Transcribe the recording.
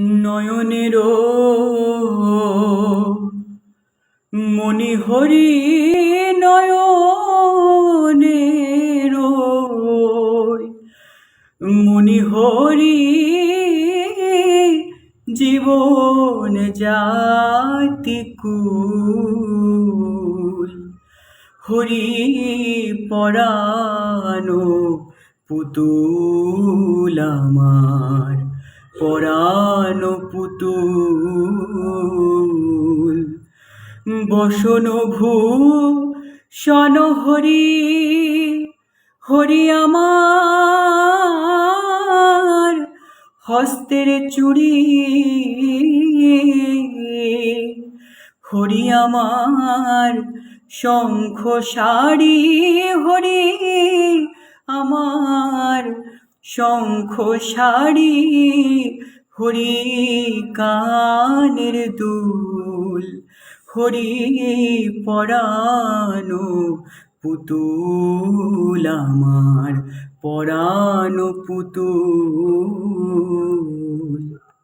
নয়নের মনি হরি নয়নের মনি হরি জীবন জাতি কুল। হরি পরানো পুতুল আমার। পরানো পুতুল। বসন ভূ, শন হরি হরি আমার হস্তের চুড়ি। হরি আমার শঙ্খ শাড়ি হরি আমার শঙ্খ শাড়ি হরি কানের দুল হরি পরানো পুতুল আমার পরানো পুতুল।